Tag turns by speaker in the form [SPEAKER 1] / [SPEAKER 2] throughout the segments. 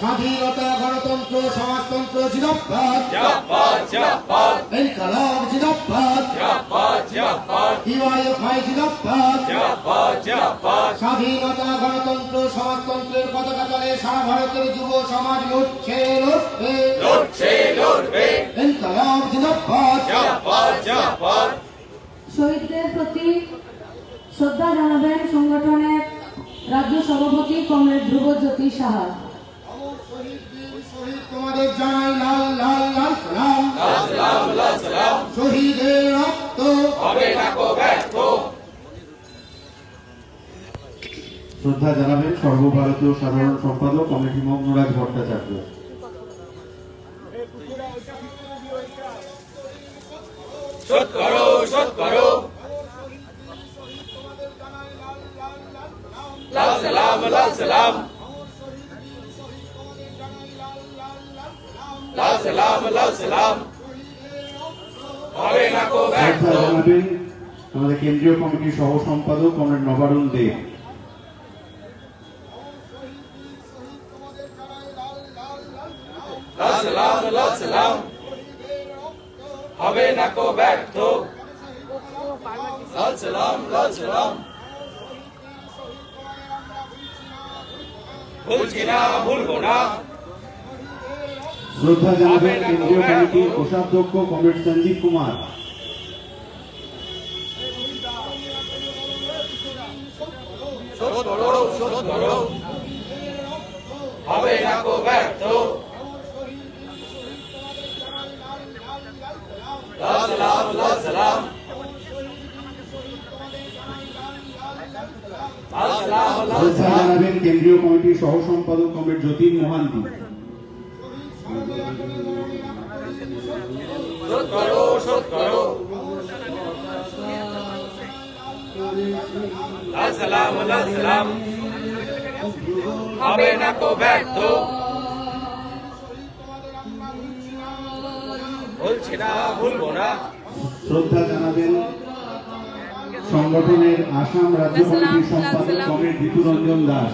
[SPEAKER 1] স্বাধীনতা গণতন্ত্র সমাজতন্ত্র জিন্দাবাদ ইনকলাব জিন্দাবাদ ডিওয়াইএফআই জিন্দাবাদ স্বাধীনতা গণতন্ত্র সমাজতন্ত্রের পতাকা তলে সারা ভারতের যুব সমাজ লড়ছে লড়বে
[SPEAKER 2] শহীদদের প্রতি শ্রদ্ধা জানাবেন সংগঠনের রাজ্য সভাপতি কমরেড ধ্রুবজ্যোতি সাহা।
[SPEAKER 1] অমর শহীদ বীর শহীদ তোমাদের জানাই লাল লাল লাল সালাম।
[SPEAKER 3] সালাম আল্লাহ সালাম
[SPEAKER 1] শহীদের রক্ত।
[SPEAKER 3] হবে না কো ব্যর্থ।
[SPEAKER 4] শ্রদ্ধা জানাবেন সর্বভারতীয় সাধারণ সম্পাদক কমিটি মগ্নরাজ ভট্টাচার্য।
[SPEAKER 3] শোধ করো শোধ করো। লাল সালাম। লাল সালাম লাল সালাম। হবে না কো ব্যর্থ
[SPEAKER 4] আমাদের কেন্দ্রীয় কমিটির সহ সম্পাদক কমরেড নবারুণ দেব।
[SPEAKER 3] সালাম লাল সালাম। হবে না কো ব্যর্থ লাল সালাম লাল সালাম। ভুলছি না ভুলবো না।
[SPEAKER 4] শ্রদ্ধা জানাবেন কেন্দ্রীয় কমিটির কোষাধ্যক্ষ কমরেড সঞ্জীব কুমার।
[SPEAKER 3] সালাম
[SPEAKER 4] জানাবেন কেন্দ্রীয় কমিটির সহ সম্পাদক কমরেড জ্যোতির মোহান্তি।
[SPEAKER 3] শোধ করো শোধ করো লাল সালাম সালাম হবে না কো ব্যর্থ। বলছি না ভুলবো না।
[SPEAKER 4] শ্রদ্ধা জানাবেন সংগঠনের আসাম রাজ্য কমিটির সম্পাদক কমরেড ঋতুরঞ্জন দাস।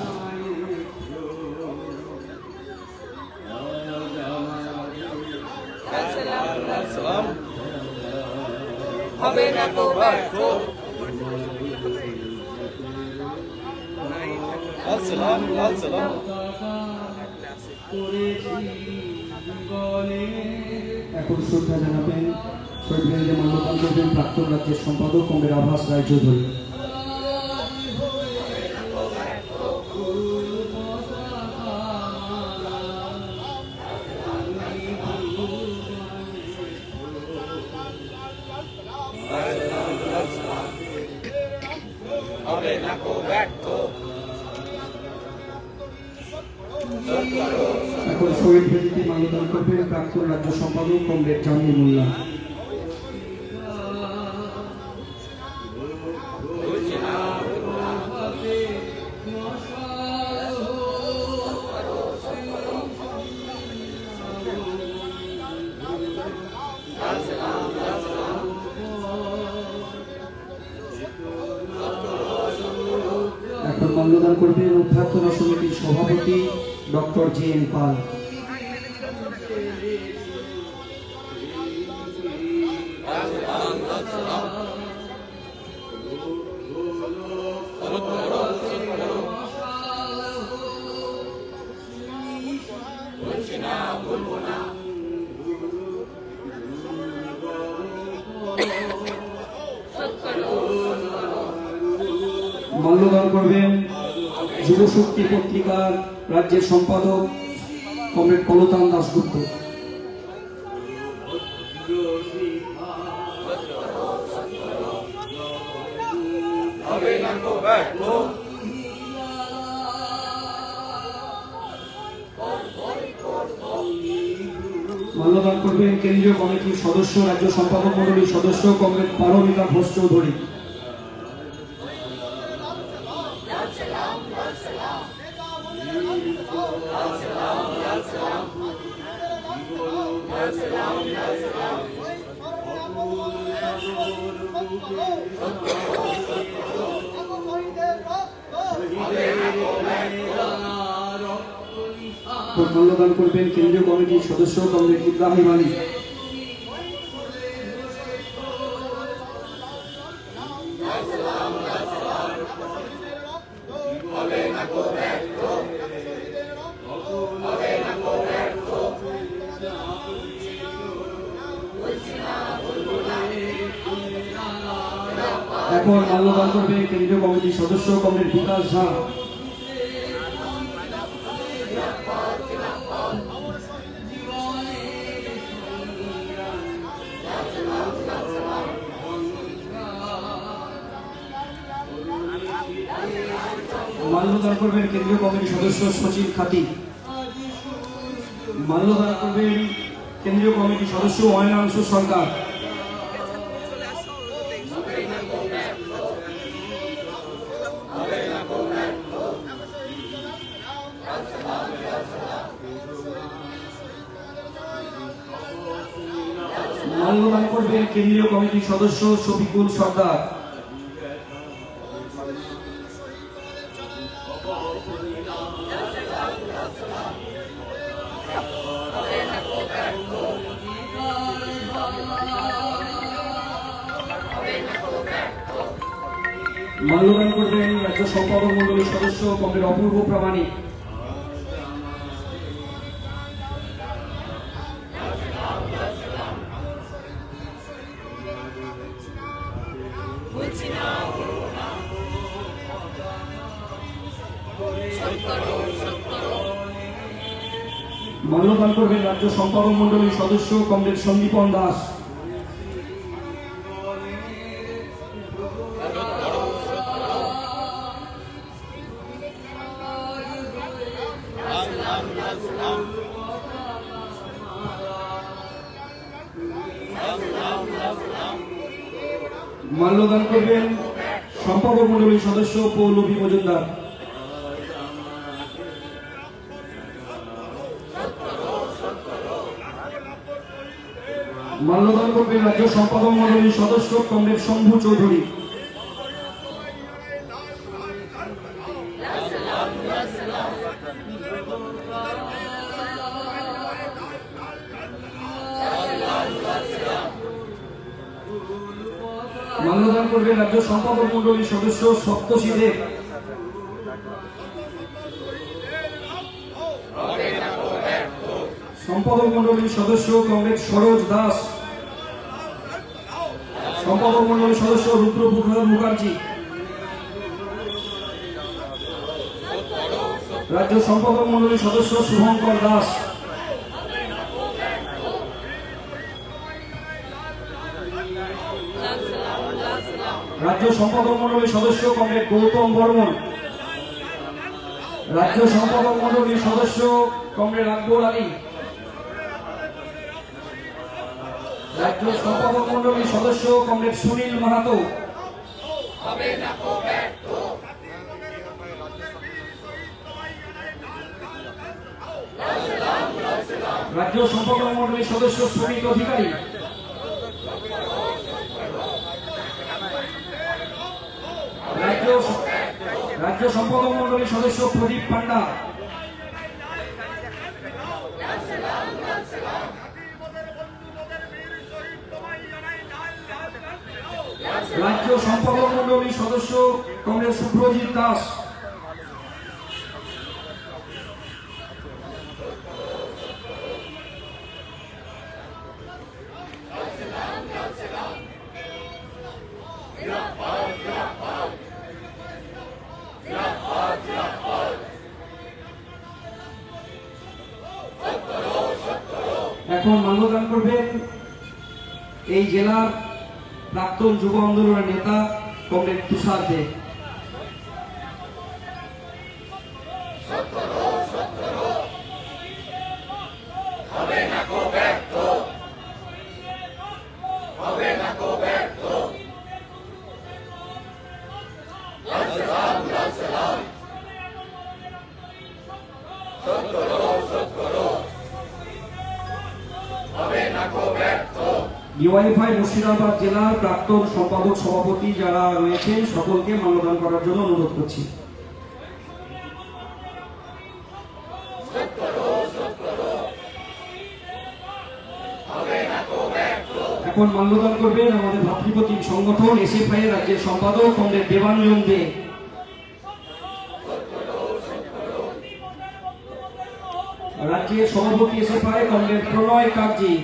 [SPEAKER 3] হবে না ব্যর্থ।
[SPEAKER 5] এখন শ্রদ্ধা জানাবেন শহীদদের মান্যতান করবেন প্রাক্তন রাজ্যের সম্পাদক কমরেড আভাস রায়চৌধুরী এখন শহীদ বেদিতে মান্যতান করবেন প্রাক্তন রাজ্য সম্পাদক কমরেড জামিল মোল্লা। মান্যদান করবেন অভ্যর্থনা সমিতির সভাপতি ডক্টর জি এন পাল। মাল্যদান করবেন যুবশক্তি পত্রিকার রাজ্যের সম্পাদক কমরেড কলতান দাসগুপ্ত মাল্যদান করবেন কেন্দ্রীয় কমিটির সদস্য, রাজ্য সম্পাদক মন্ডলীর সদস্য কমরেড পারমিতা ঘোষ চৌধুরী। মাল্যদান করবেন কেন্দ্রীয় কমিটির সদস্য কমরেড ইব্রাহিম আলী। এখন মাল্যদান করবেন কেন্দ্রীয় কমিটির সদস্য কমরেড বিকাশ ঝা। মাল্যদান করবেন কেন্দ্রীয় কমিটির সদস্য সচিন খাতি। মাল্যদান করবেন কেন্দ্রীয় কমিটির সদস্য অয়নাংশ সরকার। মাল্যদান কেন্দ্রীয় কমিটির সদস্য শফিকুল সর্দার। মাল্যদান করবেন রাজ্য সম্পাদক মন্ডলীর সদস্য কমরেড অপূর্ব প্রামাণিক। মাল্যদান করবেন রাজ্য সম্পাদক মন্ডলীর সদস্য কমরেড সন্দীপন দাস। মাল্যদান করবেন সম্পাদক মন্ডলীর সদস্য পৌলভী মজুমদার। মাল্যদান করবেন রাজ্য সম্পাদক মন্ডলীর সদস্য কমরেড শম্ভু চৌধুরী। মাল্যদান করবেন রাজ্য সম্পাদক মন্ডলীর সদস্য সপ্তশী দেব। সম্পাদক মন্ডলীর সদস্য কমরেড সরোজ দাস। সম্পাদক মন্ডলীর সদস্য রুদ্রপ্রসাদ মুখার্জি। রাজ্য সম্পাদক মন্ডলীর সদস্য শুভঙ্কর দাস। রাজ্য সম্পাদক মন্ডলীর সদস্য কমরেড গৌতম বর্মন। রাজ্য সম্পাদক মন্ডলীর সদস্য কমরেড আকবর আলী। রাজ্য সম্পাদক মন্ডলীর সদস্য কমরেড সুনীল মাহাতো। রাজ্য সম্পাদক মন্ডলীর সদস্য শ্রমিক অধিকারী। রাজ্য রাজ্য সম্পাদক মন্ডলীর সদস্য প্রদীপ পান্ডা। রাজ্য সম্পাদক মন্ডলীর সদস্য কংগ্রেস সুপ্রজিৎ দাস। এখন মাল্যদান করবেন এই জেলার প্রাক্তন যুব আন্দোলনের নেতা কমরেড তুষার দেব ডিওয়াইফাই মুর্শিদাবাদ জেলার প্রাক্তন সম্পাদক সভাপতি যারা রয়েছেন, সকলকে মাল্যদান করার জন্য অনুরোধ করছি। এখন মাল্যদান করবেন আমাদের ভাতৃপ্রতিম সংগঠন, এসএফআই এর রাজ্যের সম্পাদক কমরেড দেবাঞ্জন দে রাজ্যের সভাপতি এসএফআই কমরেড প্রণয় কাকজি।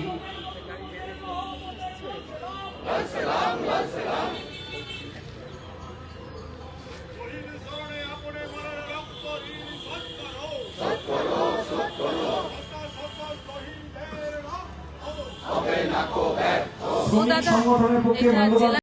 [SPEAKER 5] সংগঠনের পক্ষে
[SPEAKER 6] এটা জেলা